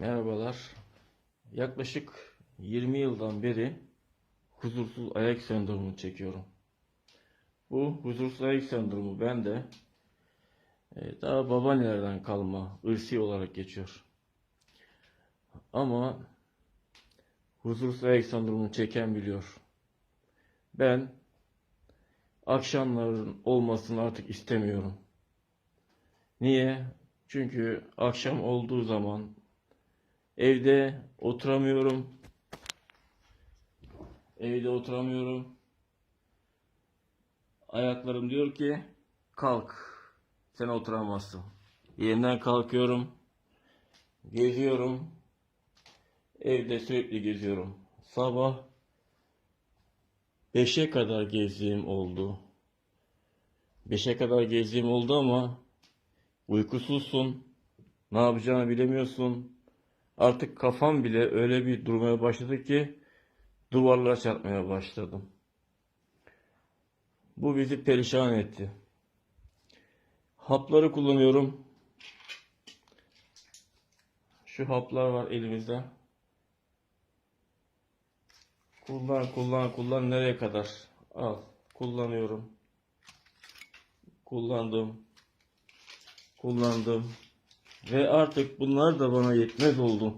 Merhabalar. Yaklaşık 20 yıldan beri huzursuz ayak sendromunu çekiyorum. Bu huzursuz ayak sendromu bende e, daha babaannelerden kalma, ırsi olarak geçiyor. Ama huzursuz ayak sendromunu çeken biliyor. Ben akşamların olmasını artık istemiyorum. Niye? Çünkü akşam olduğu zaman evde oturamıyorum. Evde oturamıyorum. Ayaklarım diyor ki kalk. Sen oturamazsın. Yeniden kalkıyorum. Geziyorum. Evde sürekli geziyorum. Sabah 5'e kadar gezdiğim oldu. 5'e kadar gezdiğim oldu ama uykusuzsun. Ne yapacağını bilemiyorsun. Artık kafam bile öyle bir durmaya başladı ki duvarlara çarpmaya başladım. Bu bizi perişan etti. Hapları kullanıyorum. Şu haplar var elimizde. Kullan, kullan, kullan nereye kadar? Al, kullanıyorum. Kullandım. Kullandım. Ve artık bunlar da bana yetmez oldu.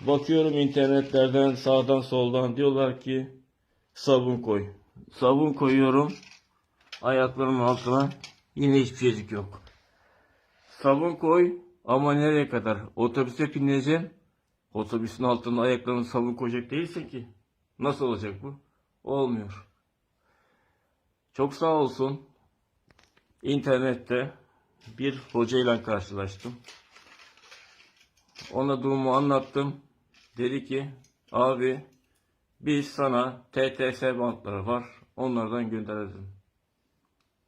Bakıyorum internetlerden sağdan soldan diyorlar ki sabun koy. Sabun koyuyorum ayaklarımın altına yine hiçbir şeycik yok. Sabun koy ama nereye kadar? Otobüse bineceğim. Otobüsün altına ayaklarını sabun koyacak değilsin ki. Nasıl olacak bu? Olmuyor. Çok sağ olsun. İnternette bir hocayla karşılaştım. Ona durumu anlattım. Dedi ki abi biz sana TTS bantları var. Onlardan gönderelim.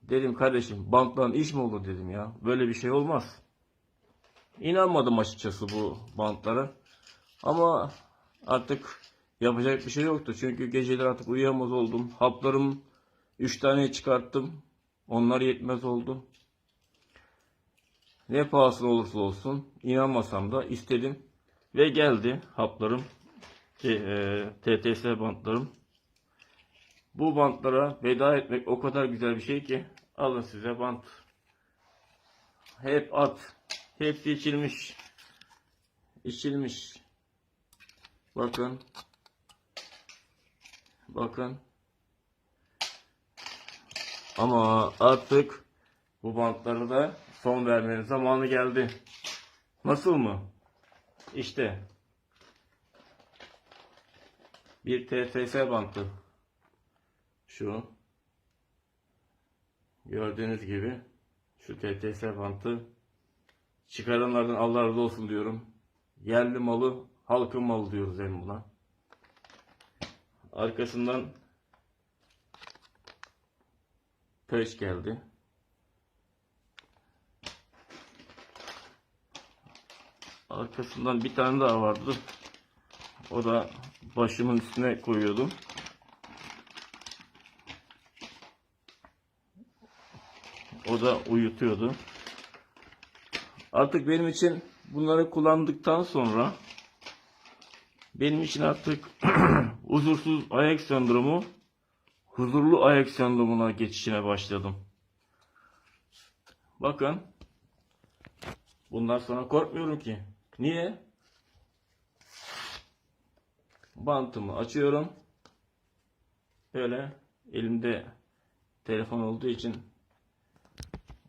Dedim kardeşim banttan iş mi olur dedim ya. Böyle bir şey olmaz. İnanmadım açıkçası bu bantlara. Ama artık yapacak bir şey yoktu. Çünkü geceler artık uyuyamaz oldum. Haplarım 3 tane çıkarttım. Onlar yetmez oldu. Ne pahasına olursa olsun inanmasam da istedim. Ve geldi haplarım. Şey, e, TTS bantlarım. Bu bantlara veda etmek o kadar güzel bir şey ki alın size bant. Hep at. Hepsi içilmiş. İçilmiş. Bakın. Bakın. Ama artık bu bantlara da son vermenin zamanı geldi. Nasıl mı? İşte. Bir TTS bantı. Şu. Gördüğünüz gibi şu TTS bantı çıkaranlardan Allah razı olsun diyorum. Yerli malı, halkın malı diyoruz hem buna. Arkasından peş geldi. Arkasından bir tane daha vardı. O da başımın üstüne koyuyordum. O da uyutuyordu. Artık benim için bunları kullandıktan sonra benim için artık huzursuz ayak sendromu huzurlu ayak sendromuna geçişine başladım. Bakın bundan sonra korkmuyorum ki. Niye? Bantımı açıyorum. Böyle elimde telefon olduğu için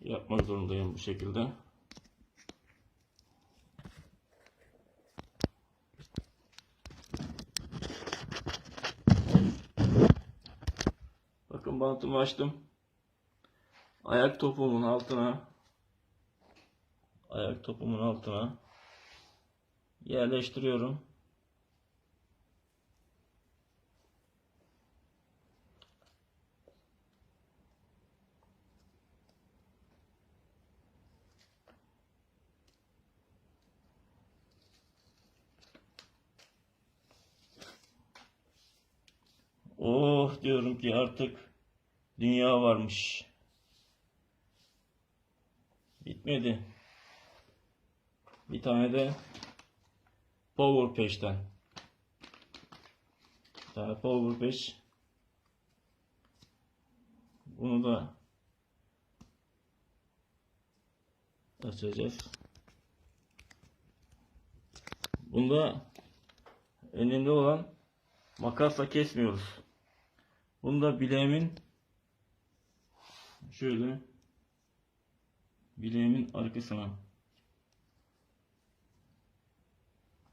yapmak zorundayım bu şekilde. Bakın bantımı açtım. Ayak topumun altına ayak topumun altına yerleştiriyorum. Oh diyorum ki artık dünya varmış. Bitmedi. Bir tane de Power. Bir tane Power Patch. Bunu da açacağız. Bunda önemli olan makasla kesmiyoruz. Bunda bileğimin şöyle bileğimin arkasına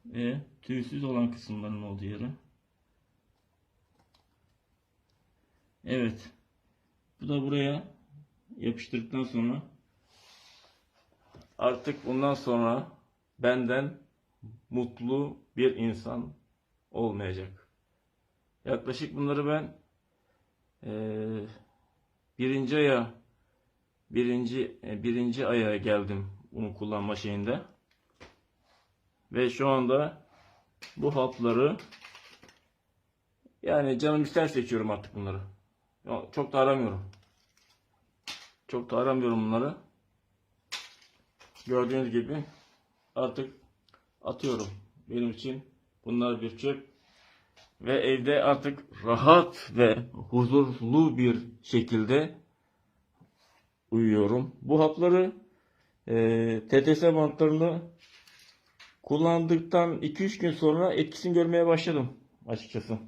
ve tüysüz olan kısımların olduğu yere. Evet. Bu da buraya yapıştırdıktan sonra artık bundan sonra benden mutlu bir insan olmayacak. Yaklaşık bunları ben eee, birinci aya birinci e, birinci aya geldim bunu kullanma şeyinde. Ve şu anda bu hapları yani canım isterse içiyorum artık bunları. Çok da aramıyorum. Çok da aramıyorum bunları. Gördüğünüz gibi artık atıyorum. Benim için bunlar bir çöp. Ve evde artık rahat ve huzurlu bir şekilde uyuyorum. Bu hapları e, TTS bantlarını kullandıktan 2-3 gün sonra etkisini görmeye başladım açıkçası.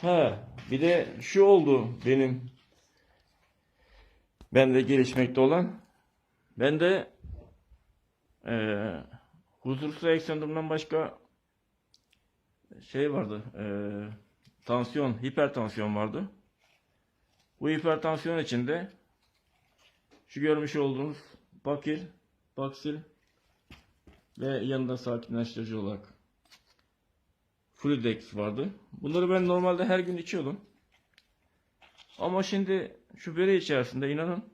Ha, bir de şu oldu benim bende gelişmekte olan. Bende eee huzursuz ayak başka şey vardı. eee, tansiyon, hipertansiyon vardı. Bu hipertansiyon içinde şu görmüş olduğunuz bakil, baksil ve yanında sakinleştirici olarak Fluidex vardı. Bunları ben normalde her gün içiyordum. Ama şimdi şu bere içerisinde inanın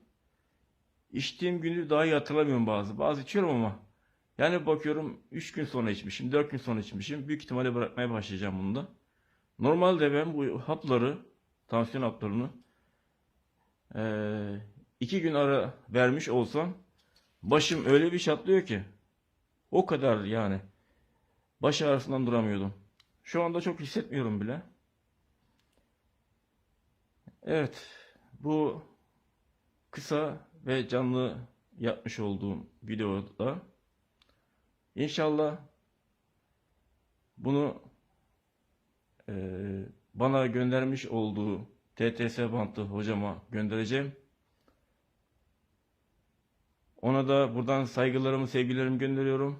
içtiğim günü daha iyi hatırlamıyorum bazı. Bazı içiyorum ama yani bakıyorum 3 gün sonra içmişim, 4 gün sonra içmişim. Büyük ihtimalle bırakmaya başlayacağım bunu da. Normalde ben bu hapları, tansiyon haplarını 2 gün ara vermiş olsam başım öyle bir çatlıyor ki o kadar yani baş ağrısından duramıyordum. Şu anda çok hissetmiyorum bile. Evet, bu kısa ve canlı yapmış olduğum videoda inşallah bunu eee, bana göndermiş olduğu TTS bantı hocama göndereceğim. Ona da buradan saygılarımı, sevgilerimi gönderiyorum.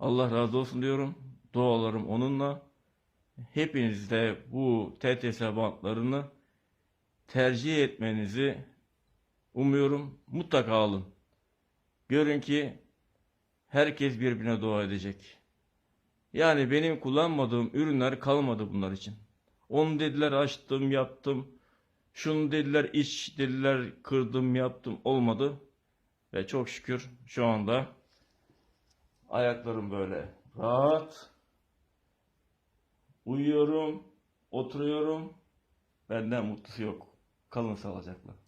Allah razı olsun diyorum. Dualarım onunla. Hepiniz de bu TTS bantlarını tercih etmenizi umuyorum. Mutlaka alın. Görün ki herkes birbirine dua edecek. Yani benim kullanmadığım ürünler kalmadı bunlar için. Onu dediler açtım, yaptım. Şunu dediler iç dediler kırdım, yaptım. Olmadı. Ve çok şükür şu anda ayaklarım böyle rahat. Uyuyorum, oturuyorum. Benden mutlusu yok. Kalın sağlıcakla.